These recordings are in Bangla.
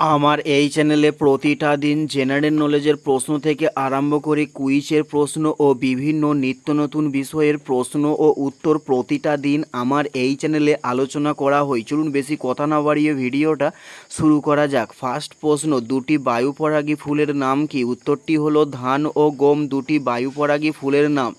আমার এই চ্যানেলে প্রতিটা দিন জেনারেল নলেজের প্রশ্ন থেকে আরম্ভ করে কুইজের প্রশ্ন ও বিভিন্ন নিত্য নতুন বিষয়ের প্রশ্ন ও উত্তর প্রতিটা দিন আমার এই চ্যানেলে আলোচনা করা হয়। চলুন বেশি কথা না বাড়িয়ে ভিডিওটা শুরু করা যাক। ফার্স্ট প্রশ্ন, দুটি বায়ুপরাগী ফুলের নাম কি? উত্তরটি হলো ধান ও গম, দুটি বায়ুপরাগী ফুলের নাম।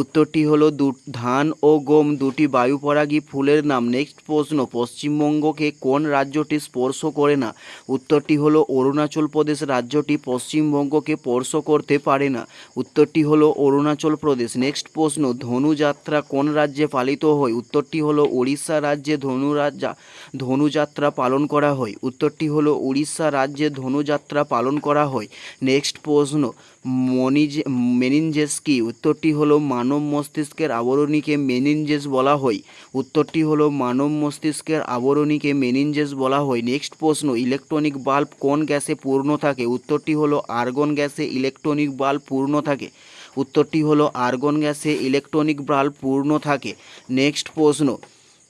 উত্তরটি হলো দু, ধান ও গম দুটি বায়ুপরাগী ফুলের নাম। নেক্সট প্রশ্ন, পশ্চিমবঙ্গকে কোন রাজ্যটি স্পর্শ করে না? উত্তরটি হলো অরুণাচল প্রদেশ। রাজ্যটি পশ্চিমবঙ্গকে স্পর্শ করতে পারে না। উত্তরটি হলো অরুণাচল প্রদেশ। নেক্সট প্রশ্ন, ধনুযাত্রা কোন রাজ্যে পালিত হয়? উত্তরটি হলো উড়িষ্যা রাজ্যে ধনুরাজা, ধনুযাত্রা পালন করা হয়। উত্তরটি হলো উড়িষ্যা রাজ্যে ধনুযাত্রা পালন করা হয়। নেক্সট প্রশ্ন মনিজে মেনিনজেস কি উত্তরটি হলো মানব মস্তিষ্কের আবরণীকে মেনিনজেস বলা হয়। উত্তরটি হলো মানব মস্তিষ্কের আবরণীকে মেনিনজেস বলা হয়। নেক্সট প্রশ্ন, ইলেকট্রনিক বাল্ব কোন গ্যাসে পূর্ণ থাকে? উত্তরটি হলো, আর্গন গ্যাসে ইলেকট্রনিক বাল্ব পূর্ণ থাকে। উত্তরটি হলো, আর্গন গ্যাসে ইলেকট্রনিক বাল্ব পূর্ণ থাকে। নেক্সট প্রশ্ন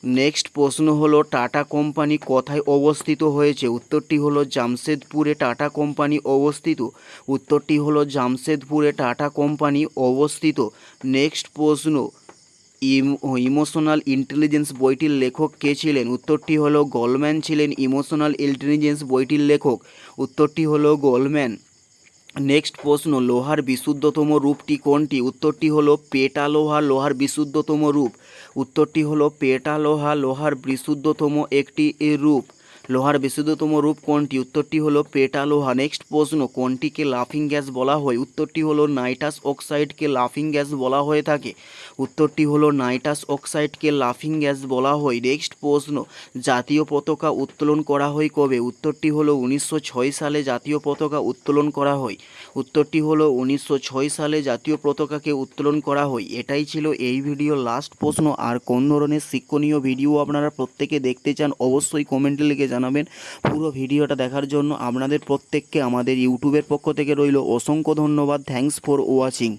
নেক্সট প্রশ্ন হলো, টাটা কোম্পানি কোথায় অবস্থিত হয়েছে? উত্তরটি হলো, জামশেদপুরে টাটা কোম্পানি অবস্থিত। উত্তরটি হলো, জামশেদপুরে টাটা কোম্পানি অবস্থিত। নেক্সট প্রশ্ন ইমোশনাল ইন্টেলিজেন্স বইটির লেখক কে ছিলেন? উত্তরটি হলো, গলম্যান ছিলেন ইমোশনাল ইন্টেলিজেন্স বইটির লেখক। উত্তরটি হলো, গলম্যান। নেক্সট প্রশ্ন, লোহার বিশুদ্ধতম রূপটি কোনটি? উত্তরটি হল পেটা লোহা লোহার বিশুদ্ধতম রূপ। উত্তরটি হল পেটা লোহা লোহার বিশুদ্ধতম একটি রূপ। লোহার বিশুদ্ধতম রূপ কোনটি? উত্তরটি হলো পেটা লোহা নেক্সট প্রশ্ন, কোনটিকে লাফিং গ্যাস বলা হয়? উত্তরটি হলো নাইটাস অক্সাইডকে লাফিং গ্যাস বলা হয়ে থাকে। উত্তরটি হলো নাইটাস অক্সাইডকে লাফিং গ্যাস বলা হয়। নেক্সট প্রশ্ন, জাতীয় পতাকা উত্তোলন করা হয় কবে? উত্তরটি হলো উনিশশো ছয় সালে জাতীয় পতাকা উত্তোলন করা হয়। উত্তরটি হলো উনিশশো ছয় সালে জাতীয় পতাকাকে উত্তোলন করা হয়। এটাই ছিল এই ভিডিও লাস্ট প্রশ্ন। আর কোন ধরনের শিক্ষণীয় ভিডিও আপনারা প্রত্যেকে দেখতে চান, অবশ্যই কমেন্টে লিখে জানাবেন। পুরো ভিডিওটা দেখার জন্য আপনাদের প্রত্যেককে আমাদের ইউটিউবের পক্ষ থেকে রইল অসংখ্য ধন্যবাদ। Thanks for watching